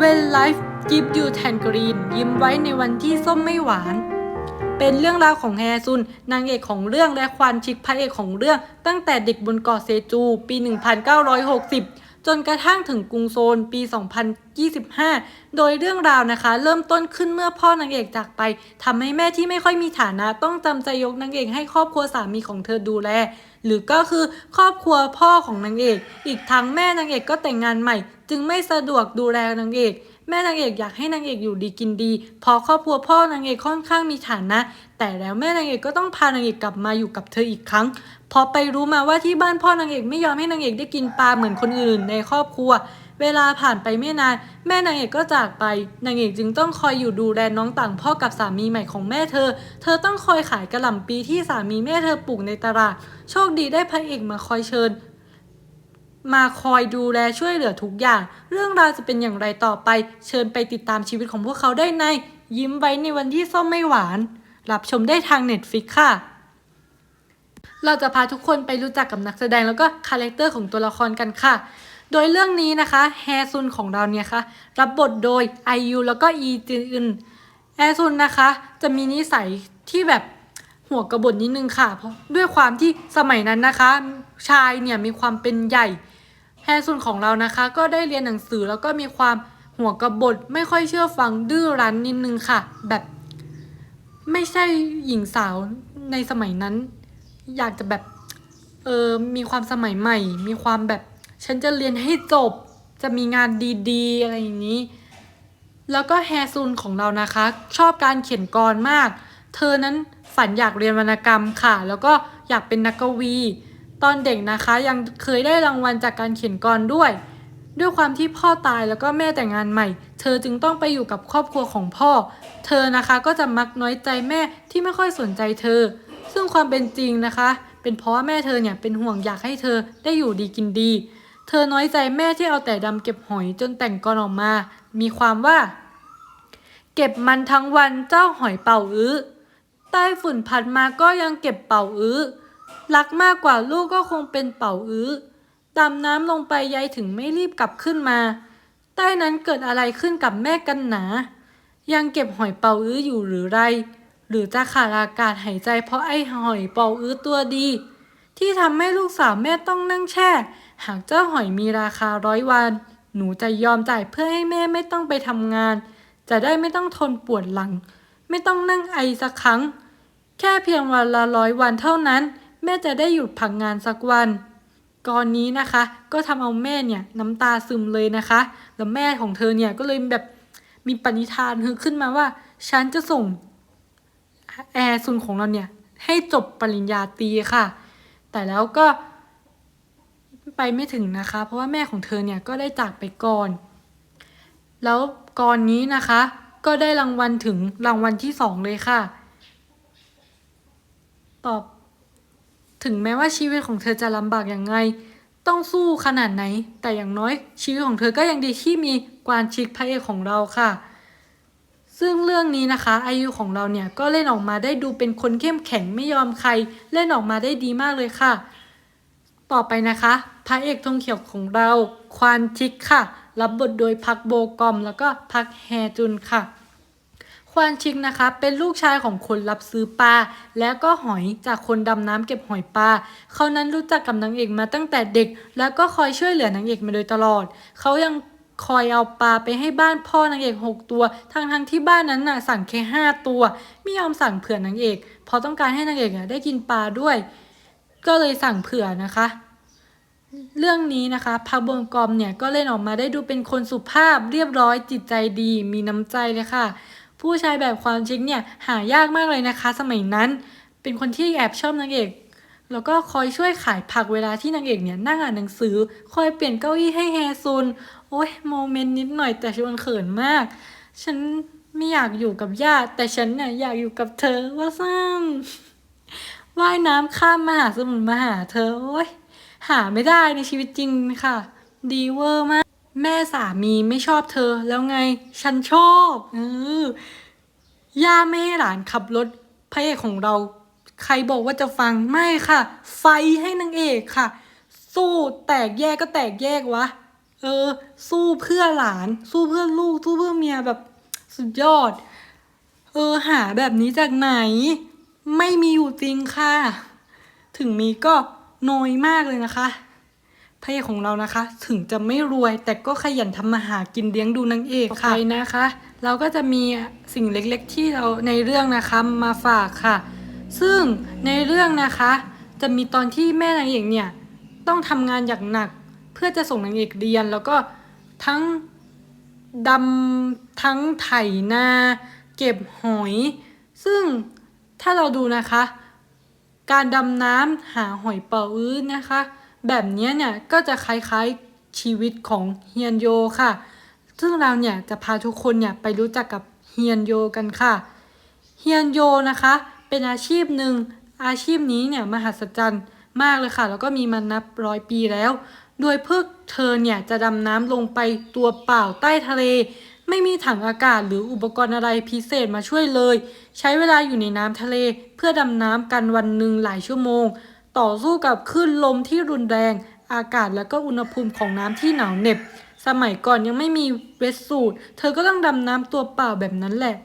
When life give you tangerine ยิ้มไว้ในวันที่ส้มไม่หวาน เป็นเรื่องราวของแฮซุน นางเอกของเรื่องและควานชิกพระเอกของเรื่อง ตั้งแต่เด็กบนเกาะเซจู ปี 1960 จนกระทั่งถึงกรุงโซลปี 2025 โดยเรื่องราวนะคะ เริ่มต้นขึ้นเมื่อพ่อนางเอกจากไปทำให้แม่ที่ไม่ค่อยมีฐานะต้องจำใจยกนางเอกให้ครอบครัวสามีของเธอดูแล หรือก็คือครอบครัวพ่อของนางเอก อีกทั้งแม่นางเอกก็แต่งงานใหม่ จึงไม่สะดวกดูแลนางเอกแม่นางเอกอยากให้นางเอกอยู่ดีกินดีเพอครอบครัวพ่อนางเอกค่อนข้างมีฐานะ แต่แล้วแม่นางเอกก็ต้องพานางเอกกลับมาอยู่กับเธออีกครั้งพอไปรู้มาว่าที่บ้านพ่อนางเอกไม่ยอมให้นางเอกได้กินปลาเหมือนคนอื่นในครอบครัว เวลาผ่านไปไม่นาน แม่นางเอกก็จากไป นางเอกจึงต้องคอยอยู่ดูแลน้องต่างพ่อกับสามีใหม่ของแม่เธอ เธอต้องคอยขายกระหล่ำปีที่สามีแม่เธอปลูกในตลาด โชคดีได้พระเอกมาคอยเชิญ มาคอยดูแลช่วยเหลือทุกอย่าง เรื่องราวจะเป็นอย่างไรต่อไป เชิญไปติดตามชีวิตของพวกเขาได้ใน ยิ้มไว้ในวันที่ส้มไม่หวาน รับชมได้ทาง Netflix ค่ะเราจะพาทุกคนไปรู้จักกับนักแสดงแล้วก็คาแรคเตอร์ของตัวละครกันค่ะ โดยเรื่องนี้นะคะแฮซุนของเราเนี่ยค่ะรับบทโดยไอยูแล้วก็อีจินแฮซุนนะคะจะมีนิสัยที่แบบหัวกระบฏนิดนึงค่ะ เพราะด้วยความที่สมัยนั้นนะคะ ชายเนี่ยมีความเป็นใหญ่แฮซุนของเรานะคะ ก็ได้เรียนหนังสือแล้วก็มีความหัวกระบฏไม่ค่อยเชื่อฟังดื้อรั้นนิดนึงค่ะ แบบไม่ใช่หญิงสาวในสมัยนั้น อยากจะแบบเออมีความสมัยใหม่ มีความแบบ ฉันจะเรียนให้จบ จะมีงานดีๆ อะไรอย่างนี้ แล้วก็แฮซุนของเรานะคะ ชอบการเขียนกรมาก เธอนั้นฝันอยากเรียนวรรณกรรมค่ะ แล้วก็อยากเป็นนักกวี ตอนเด็กนะคะยังเคยได้รางวัลจากการเขียนกรด้วย ด้วยความที่พ่อตายแล้วก็แม่แต่งงานใหม่ เธอจึงต้องไปอยู่กับครอบครัวของพ่อ เธอนะคะก็จะมักน้อยใจแม่ที่ไม่ค่อยสนใจเธอ ซึ่งความเป็นจริงนะคะ เป็นเพราะว่าแม่เธอเนี่ยเป็นห่วงอยากให้เธอได้อยู่ดีกินดี เธอน้อยใจแม่ที่เอาแต่ดำเก็บหอยจนแต่งกรออกมา มีความว่า เก็บมันทั้งวันเจ้าหอยเป่าอื้อใต้ฝุ่นพัดมาก็ยังเก็บเป่าอื้อรักมากกว่าลูกก็คงเป็นเป่าอื้อดำน้ำลงไปยายถึงไม่รีบกลับขึ้นมา ใต้นั้นเกิดอะไรขึ้นกับแม่กันหนา ยังเก็บหอยเป่าอื้ออยู่หรือไร หรือจะขาดอากาศหายใจเพราะไอ้หอยเป่าอื้อตัวดี ที่ทำให้ลูกสาวแม่ต้องนั่งแช่ หากเจ้าหอยมีราคาร้อยวัน หนูจะยอมจ่ายเพื่อให้แม่ไม่ต้องไปทำงาน จะได้ไม่ต้องทนปวดหลัง ไม่ต้องนั่งไอสักครั้ง แค่เพียงวันละร้อยวันเท่านั้น แม่จะได้หยุดพักงานสักวันก่อนนี้นะคะ ก็ทำเอาแม่เนี่ยน้ำตาซึมเลยนะคะ แล้วแม่ของเธอเนี่ยก็เลยแบบมีปณิธานฮึขึ้นมาว่า ฉันจะส่งแอร์ซุนของเราเนี่ยให้จบปริญญาตรีค่ะ แต่แล้วก็ ไปไม่ถึงนะคะ เพราะว่าแม่ของเธอเนี่ยก็ได้จากไปก่อน แล้วก่อนนี้นะคะ ก็ได้รางวัลถึงรางวัลที่สองเลยค่ะ ตอบ ถึงแม้ว่าชีวิตของเธอจะลำบากอย่างไง ต้องสู้ขนาดไหน แต่อย่างน้อยชีวิตของเธอก็ยังดีที่มีกวานชิกพระเอกของเราค่ะ ซึ่งเรื่องนี้นะคะอายุของเราเนี่ยก็เล่นออกมาได้ดูเป็นคนเข้มแข็งไม่ยอมใคร เล่นออกมาได้ดีมากเลยค่ะ ต่อไปนะคะ ระเอกธงเขียวของเราควานชิกค่ะ รับบทโดยพักโบกอม แล้วก็พักแฮจุนค่ะ ควานชิกนะคะ เป็นลูกชายของคนรับซื้อปลาแล้วก็หอยจากคนดำน้ำเก็บหอยปลาเขานั้นรู้จักกับนางเอกมาตั้งแต่เด็ก แล้วก็คอยช่วยเหลือนางเอกมาโดยตลอด เขายังคอยเอาปลาไปให้บ้านพ่อนางเอกหกตัว ทั้งทั้งที่บ้านนั้นน่ะสั่งแค่ห้าตัว ไม่ยอมสั่งเผื่อนางเอก เพราะต้องการให้นางเอกอะได้กินปลาด้วย ก็เลยสั่งเผื่อนะคะ เรื่องนี้นะคะพักบงกอมเนี่ยก็เล่นออกมาได้ดูเป็นคนสุภาพเรียบร้อยจิตใจดี มีน้ำใจเลยค่ะ ผู้ชายแบบความชิคเนี่ยหายากมากเลยนะคะ สมัยนั้น เป็นคนที่แอบชอบนางเอกแล้วก็คอยช่วยขายผักเวลาที่นางเอกเนี่ยนั่งอ่านหนังสือ คอยเปลี่ยนเก้าอี้ให้แฮซุน โอ้ยโมเมนต์นิดหน่อยแต่ชวนเขินมาก ฉันไม่อยากอยู่กับญาติแต่ฉันเนี่ยอยากอยู่กับเธอว่าซ้ำว่ายน้ำข้ามมหาสมุทรมาหาเธอ โอ้ย หาไม่ได้ในชีวิตจริงค่ะ ดีเวอร์มาก แม่สามีไม่ชอบเธอแล้วไง ฉันชอบเออย่าไม่ให้หลานขับรถพระเอกของเรา ใครบอกว่าจะฟังไม่ค่ะ ไฟให้นางเอกค่ะ สู้แตกแยกก็แตกแยกวะ เออ สู้เพื่อหลาน สู้เพื่อลูก สู้เพื่อเมียแบบสุดยอด เออหาแบบนี้จากไหน ไม่มีอยู่จริงค่ะ ถึงมีก็ น้อยมากเลยนะคะพระเอกของเรานะคะ ถึงจะไม่รวยแต่ก็ขยันทำมาหากินเลี้ยงดูนางเอกค่ะไปนะคะ เราก็จะมีสิ่งเล็กๆ ที่เราในเรื่องนะคะมาฝากค่ะ ซึ่งในเรื่องนะคะ จะมีตอนที่แม่นางเอกเนี่ยต้องทำงานอย่างหนัก เพื่อจะส่งนางเอกเรียน แล้วก็ทั้งดำทั้งไถนาเก็บหอย ซึ่งถ้าเราดูนะคะ การดำน้ำหาหอยเป๋าอื้นนะคะ แบบนี้เนี่ยก็จะคล้ายๆชีวิตของเฮียนโยค่ะ ซึ่งเราเนี่ยจะพาทุกคนเนี่ยไปรู้จักกับเฮียนโยกันค่ะ เฮียนโยนะคะ เป็นอาชีพหนึ่งอาชีพนี้เนี่ยมหัศจรรย์มากเลยค่ะ แล้วก็มีมานับร้อยปีแล้ว โดยพวกเธอเนี่ยจะดำน้ำลงไปตัวเปล่าใต้ทะเล ไม่มีถังอากาศหรืออุปกรณ์อะไรพิเศษมาช่วยเลย ใช้เวลาอยู่ในน้ำทะเล เพื่อดำน้ำกันวันหนึ่งหลายชั่วโมง ต่อสู้กับคลื่นลมที่รุนแรง อากาศแล้วก็อุณหภูมิของน้ำที่หนาวเหน็บ สมัยก่อนยังไม่มีเวสสูทเธอก็ต้องดำน้ำตัวเปล่าแบบนั้นแหละ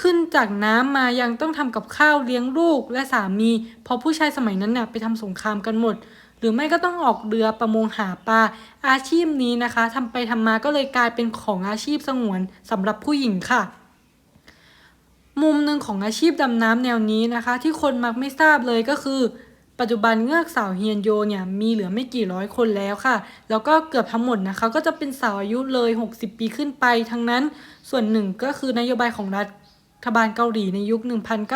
ขึ้นจากน้ำมายังต้องทำกับข้าวเลี้ยงลูกและสามี เพราะผู้ชายสมัยนั้นเนี่ยไปทำสงครามกันหมด หรือไม่ก็ต้องออกเรือประมงหาปลาอาชีพนี้นะคะทำไปทำมาก็เลยกลายเป็นของอาชีพสงวนสำหรับผู้หญิงค่ะ มุมหนึ่งของอาชีพดำน้ำแนวนี้นะคะ ที่คนมักไม่ทราบเลยก็คือ ปัจจุบันเงือกสาวเฮียนโยเนี่ยมีเหลือไม่กี่ร้อยคนแล้วค่ะ แล้วก็เกือบทั้งหมดนะคะ ก็จะเป็นสาวอายุเลย 60 ปีขึ้นไป ทั้งนั้นส่วนหนึ่งก็คือนโยบายของรัฐบาลเกาหลีในยุค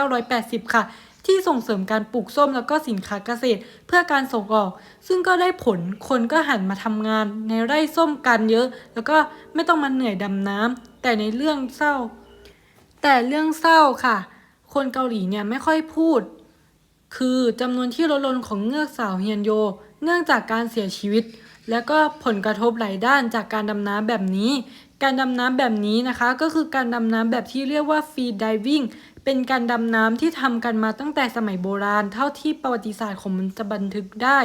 1980 ค่ะ ที่ส่งเสริมการปลูกส้มแล้วก็สินค้าเกษตร เพื่อการส่งออก ซึ่งก็ได้ผลคนก็หันมาทำงานในไร่ส้มกันเยอะ แล้วก็ไม่ต้องมาเหนื่อยดำน้ำแต่ในเรื่องเศร้า แต่เรื่องเศร้าค่ะ คนเกาหลีเนี่ยไม่ค่อยพูด คือจำนวนที่ลดลงของเงือกสาวเฮียนโย เนื่องจากการเสียชีวิต และก็ผลกระทบหลายด้านจากการดำน้ำแบบนี้ การดำน้ำแบบนี้นะคะ ก็คือการดำน้ำแบบที่เรียกว่าฟรีดิวิ่ง เป็นการดำน้ำที่ทำกันมาตั้งแต่สมัยโบราณ เท่าที่ประวัติศาสตร์ของมันจะบันทึกได้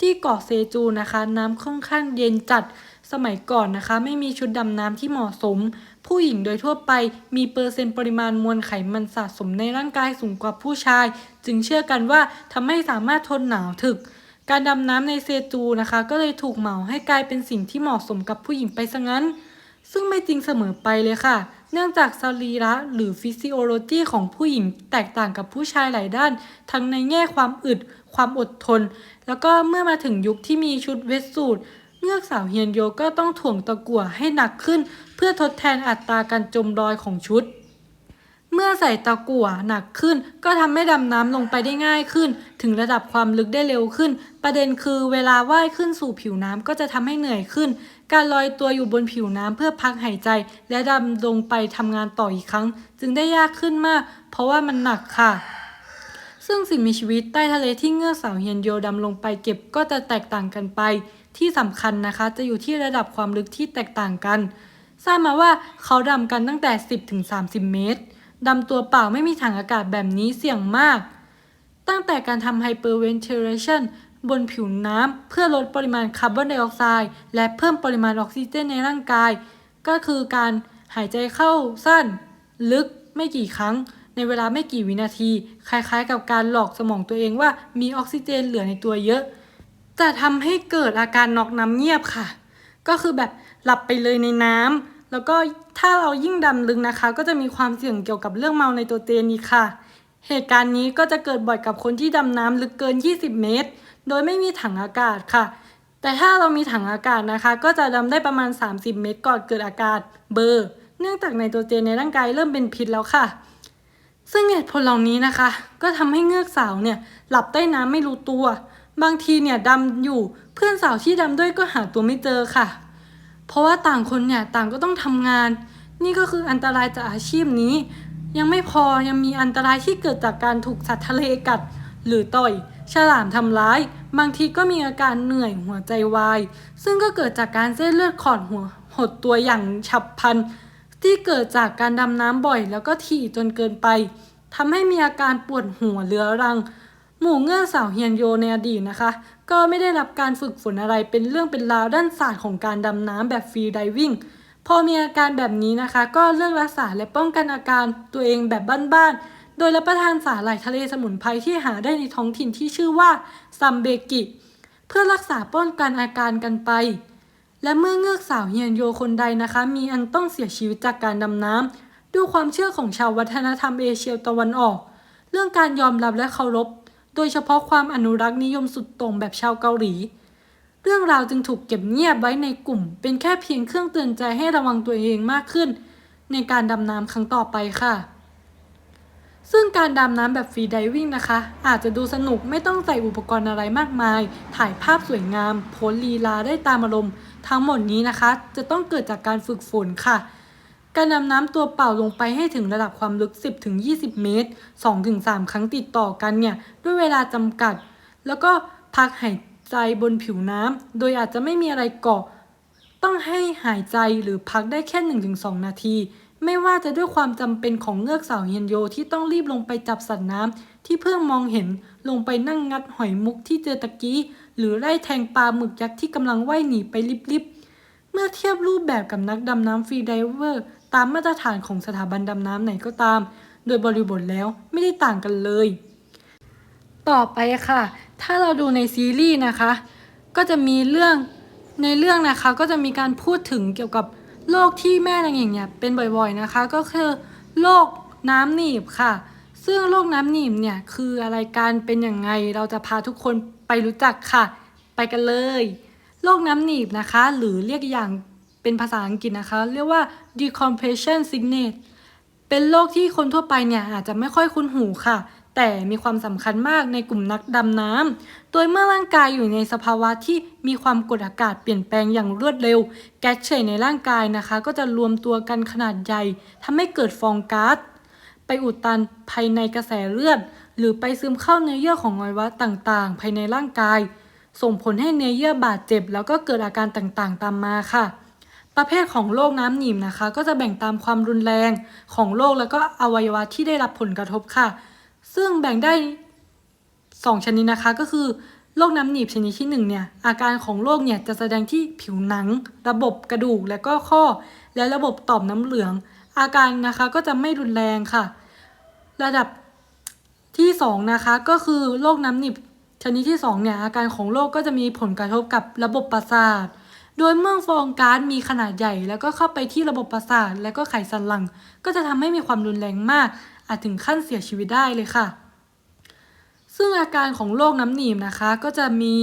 ที่เกาะเซจูนะคะ น้ำค่อนข้างเย็นจัดสมัยก่อนนะคะ ไม่มีชุดดำน้ำที่เหมาะสม ผู้หญิงโดยทั่วไปมีเปอร์เซ็นต์ปริมาณมวลไขมันสะสมในร่างกายสูงกว่าผู้ชาย จึงเชื่อกันว่าทำให้สามารถทนหนาวถึก การดำน้ำในเซจูนะคะ ก็เลยถูกเหมาให้กลายเป็นสิ่งที่เหมาะสมกับผู้หญิงไปซะงั้น ซึ่งไม่จริงเสมอไปเลยค่ะ เนื่องจากสรีระหรือฟิสิโอโลจีของผู้หญิงแตกต่างกับผู้ชายหลายด้าน ทั้งในแง่ความอึด ความอดทน แล้วก็เมื่อมาถึงยุคที่มีชุดเวสสูทเงือกสาวเฮียนโยก็ต้องถ่วงตะกั่วให้หนักขึ้น เพื่อทดแทนอัตราการจมลอยของชุด เมื่อใส่ตะกั่วหนักขึ้น ก็ทำให้ดำน้ำลงไปได้ง่ายขึ้น ถึงระดับความลึกได้เร็วขึ้น ประเด็นคือเวลาว่ายขึ้นสู่ผิวน้ำก็จะทำให้เหนื่อยขึ้น การลอยตัวอยู่บนผิวน้ำเพื่อพักหายใจ และดำลงไปทำงานต่ออีกครั้ง จึงได้ยากขึ้นมาก เพราะว่ามันหนักค่ะ ซึ่งสิ่งมีชีวิตใต้ทะเลที่เงือกสาวเฮียนโยดำลงไปเก็บก็จะแตกต่างกันไป ที่สำคัญนะคะ จะอยู่ที่ระดับความลึกที่แตกต่างกัน ทราบมาว่าเขาดำกันตั้งแต่ 10ถึง30 เมตรดำตัวเปล่าไม่มีถังอากาศแบบนี้เสี่ยงมาก ตั้งแต่การทำไฮเปอร์เวนเทเลชัน บนผิวน้ำเพื่อลดปริมาณคาร์บอนไดออกไซด์และเพิ่มปริมาณออกซิเจนในร่างกาย ก็คือการหายใจเข้าสั้น ลึกไม่กี่ครั้ง ในเวลาไม่กี่วินาที คล้ายๆ กับการหลอกสมองตัวเองว่ามีออกซิเจนเหลือในตัวเยอะ จะทำให้เกิดอาการน็อกน้ำเงียบค่ะ ก็คือแบบหลับไปเลยในน้ำแล้วก็ถ้าเรายิ่งดำลึกนะคะ ก็จะมีความเสี่ยงเกี่ยวกับเรื่องเมาในตัวเจนอีกค่ะ เหตุการณ์นี้ก็จะเกิดบ่อยกับคนที่ดำน้ำลึกเกิน 20 เมตร โดยไม่มีถังอากาศค่ะ แต่ถ้าเรามีถังอากาศนะคะ ก็จะดำได้ประมาณ 30 เมตรก่อนเกิดอาการเบอร์ เนื่องจากไนโตรเจนในร่างกายเริ่มเป็นพิษแล้วค่ะ ซึ่งเหตุผลเหล่านี้นะคะ ก็ทำให้เงือกสาวเนี่ยหลับใต้น้ำไม่รู้ตัว บางทีเนี่ยดำอยู่เพื่อนสาวที่ดำด้วยก็หาตัวไม่เจอค่ะ เพราะว่าต่างคนเนี่ยต่างก็ต้องทำงาน นี่ก็คืออันตรายจากอาชีพนี้ ยังไม่พอยังมีอันตรายที่เกิดจากการถูกสัตว์ทะเลกัดหรือต่อย ฉลามทำร้าย บางทีก็มีอาการเหนื่อยหัวใจวาย ซึ่งก็เกิดจากการเส้นเลือดขอดหัวหดตัวอย่างฉับพลัน ที่เกิดจากการดำน้ำบ่อย แล้วก็ถี่จนเกินไปทำให้มีอาการปวดหัวเรื้อรัง หมู่เงือกสาวเฮียนโยในอดีตนะคะ ก็ไม่ได้รับการฝึกฝนอะไรเป็นเรื่องเป็นราวด้านศาสตร์ของการดำน้ำแบบฟรีไดวิ่งพอมีอาการแบบนี้นะคะ ก็เลือกรักษาและป้องกันอาการตัวเองแบบบ้านๆ โดยรับประทานสาหร่ายทะเลสมุนไพรที่หาได้ในท้องถิ่นที่ชื่อว่าซัมเบกิ เพื่อรักษาป้องกันอาการกันไป และเมื่อเงือกสาวเฮียนโยคนใดนะคะ มีอันต้องเสียชีวิตจากการดำน้ำด้วยความเชื่อของชาววัฒนธรรมเอเชียตะวันออก เรื่องการยอมรับและเคารพ โดยเฉพาะความอนุรักษ์นิยมสุดต่งแบบชาวเกาหลี เรื่องราวจึงถูกเก็บเงียบไว้ในกลุ่ม เป็นแค่เพียงเครื่องเตือนใจให้ระวังตัวเองมากขึ้น ในการดำน้ำครั้งต่อไปค่ะ ซึ่งการดำน้ำแบบฟรีไดวิ่งนะคะ อาจจะดูสนุกไม่ต้องใส่อุปกรณ์อะไรมากมาย ถ่ายภาพสวยงามโพลีลาได้ตามอารมณ์ ทั้งหมดนี้นะคะ จะต้องเกิดจากการฝึกฝนค่ะ การดำน้ำตัวเปล่าลงไปให้ถึงระดับความลึก 10-20 เมตร 2-3 ครั้งติดต่อกันเนี่ยด้วยเวลาจำกัด แล้วก็พักหายใจบนผิวน้ำโดยอาจจะไม่มีอะไรเกาะ ต้องให้หายใจหรือพักได้แค่ 1-2 นาที ไม่ว่าจะด้วยความจำเป็นของเงือกสาวเฮียนโยที่ต้องรีบลงไปจับสัตว์น้ำที่เพิ่งมองเห็นลงไปนั่งงัดหอยมุกที่เจอตะกี้ หรือไล่แทงปลาหมึกยักษ์ที่กำลังว่ายหนีไปลิบๆ เมื่อเทียบรูปแบบกับนักดำน้ำฟรีไดเวอร์ ตามมาตรฐานของสถาบันดำน้ำไหนก็ตาม โดยบริบทแล้วไม่ได้ต่างกันเลย ต่อไปค่ะ ถ้าเราดูในซีรีส์นะคะ ก็จะมีเรื่อง ในเรื่องนะคะก็จะมีการพูดถึงเกี่ยวกับโรคที่แม่นางเอกเนี่ยเป็นบ่อยๆนะคะ ก็คือโรคน้ำหนีบค่ะ ซึ่งโรคน้ำหนีบเนี่ยคืออะไรการเป็นอย่างไงเราจะพาทุกคนไปรู้จักค่ะ ไปกันเลยโรคน้ำหนีบนะคะ หรือเรียกอย่างเป็นภาษาอังกฤษนะคะ เรียกว่า decompression sickness เป็นโรคที่คนทั่วไปเนี่ยอาจจะไม่ค่อยคุ้นหูค่ะ แต่มีความสำคัญมากในกลุ่มนักดำน้ำ โดยเมื่อร่างกายอยู่ในสภาวะที่มีความกดอากาศเปลี่ยนแปลงอย่างรวดเร็ว แก๊สเฉยในร่างกายนะคะ ก็จะรวมตัวกันขนาดใหญ่ทำให้เกิดฟองก๊าซไปอุดตันภายในกระแสเลือด หรือไปซึมเข้าเนื้อเยื่อของอวัยวะต่างๆ ภายในร่างกาย ส่งผลให้เนื้อเยื่อบาดเจ็บ แล้วก็เกิดอาการต่างๆ ตามมาค่ะ ประเภทของโรคน้ำหนีบนะคะ ก็จะแบ่งตามความรุนแรงของโรคแล้วก็อวัยวะที่ได้รับผลกระทบค่ะ ซึ่งแบ่งได้ 2 ชนิดนะคะก็คือโรคน้ำหนีบชนิดที่1เนี่ยอาการของโรคเนี่ยจะแสดงที่ผิวหนัง ระบบกระดูกและก็ข้อ และระบบต่อมน้ำเหลือง อาการนะคะก็จะไม่รุนแรงค่ะ ระดับที่2นะคะก็คือโรคน้ำหนีบชนิดที่2เนี่ยอาการของโรคก็จะมีผลกระทบกับระบบประสาท โดยเมื่อฟองก๊าซมีขนาดใหญ่ แล้วก็เข้าไปที่ระบบประสาท และก็ไขสันหลัง ก็จะทำให้มีความรุนแรงมาก อาจถึงขั้นเสียชีวิตได้เลยค่ะ ซึ่งอาการของโรคน้ำหนีบนะคะ ก็จะมี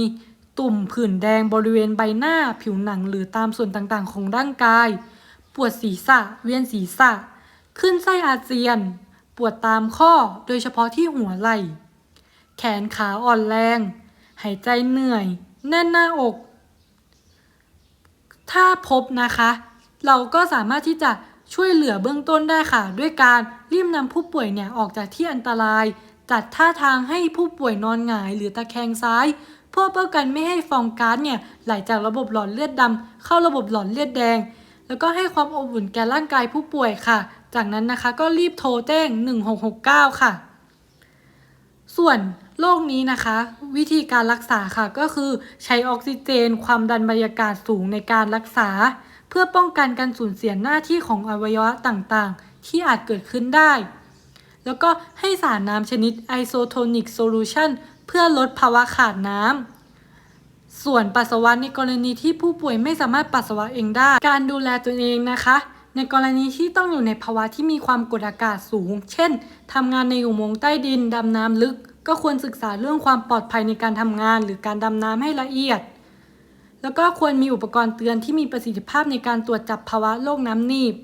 ตุ่มผื่นแดงบริเวณใบหน้า ผิวหนังหรือตามส่วนต่างๆ ของร่างกาย ปวดศีรษะ เวียนศีรษะ ขึ้นไส้อาเจียน ปวดตามข้อโดยเฉพาะที่หัวไหล่ แขนขาอ่อนแรง หายใจเหนื่อย แน่นหน้าอก ถ้าพบนะคะ เราก็สามารถที่จะ ช่วยเหลือเบื้องต้นได้ค่ะ ด้วยการรีบนำผู้ป่วยเนี่ยออกจากที่อันตราย จัดท่าทางให้ผู้ป่วยนอนหงายหรือตะแคงซ้ายเพื่อป้องกันไม่ให้ฟองก๊าซเนี่ยไหลจากระบบหลอดเลือดดำเข้าระบบหลอดเลือดแดง แล้วก็ให้ความอบอุ่นแก่ร่างกายผู้ป่วยค่ะ จากนั้นนะคะก็รีบโทรแจ้ง 1669 ค่ะ ส่วนโรคนี้นะคะ วิธีการรักษาค่ะก็คือใช้ออกซิเจน ความดันบรรยากาศสูงในการรักษา เพื่อป้องกันการสูญเสียหน้าที่ของอวัยวะต่างๆ ที่อาจเกิดขึ้นได้ แล้วก็ให้สารน้ำชนิด isotonic solution เพื่อลดภาวะขาดน้ำส่วนปัสสาวะในกรณีที่ผู้ป่วยไม่สามารถปัสสาวะเองได้ การดูแลตัวเองนะคะ ในกรณีที่ต้องอยู่ในภาวะที่มีความกดอากาศสูง เช่นทำงานในอุโมงค์ใต้ดิน ดำน้ำลึก ก็ควรศึกษาเรื่องความปลอดภัยในการทำงาน หรือการดำน้ำให้ละเอียด แล้วก็ควรมีอุปกรณ์เตือนที่มีประสิทธิภาพในการตรวจจับภาวะโรคน้ำหนีบ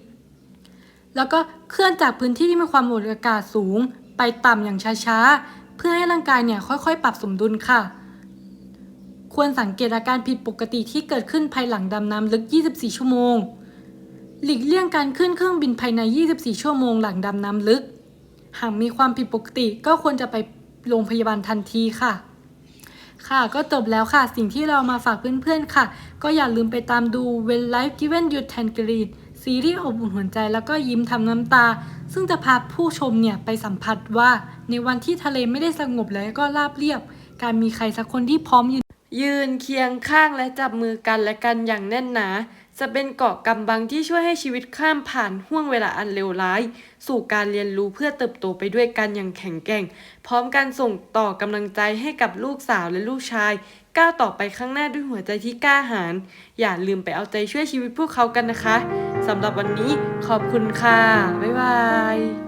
แล้วก็เคลื่อนจากพื้นที่ที่มีความกดอากาศสูง ไปต่ำอย่างช้าๆ เพื่อให้ร่างกายเนี่ยค่อยๆ ปรับสมดุลค่ะ ควรสังเกตอาการผิดปกติที่เกิดขึ้นภายหลังดำน้ำลึก 24 ชั่วโมง หลีกเลี่ยงการขึ้นเครื่องบินภายใน 24 ชั่วโมงหลังดำน้ำลึก หากมีความผิดปกติก็ควรจะไปโรงพยาบาลทันทีค่ะ ค่ะ ก็จบแล้วค่ะ สิ่งที่เรามาฝากเพื่อนๆค่ะ ก็อย่าลืมไปตามดู When Life Given You t a n g r e e d ซีรีส์อบอุ่นหัวใจแล้วก็ยิ้มทำน้ำตา ซึ่งจะพาผู้ชมเนี่ยไปสัมผัสว่า ในวันที่ทะเลไม่ได้สงบแล้วก็ราบเรียบ การมีใครสักคนที่พร้อมยืนยืนเคียงข้างและจับมือกันและกันอย่างแน่นหนา จะเป็นเกาะกำบังที่ช่วยให้ชีวิตข้ามผ่านห่วงเวลาอันเลวร้าย สู่การเรียนรู้เพื่อเติบโตไปด้วยกันอย่างแข็งแกร่ง พร้อมการส่งต่อกำลังใจให้กับลูกสาวและลูกชาย ก้าวต่อไปข้างหน้าด้วยหัวใจที่กล้าหาญอย่าลืมไปเอาใจช่วยชีวิตพวกเขากันนะคะสำหรับวันนี้ขอบคุณค่ะ บ๊ายบาย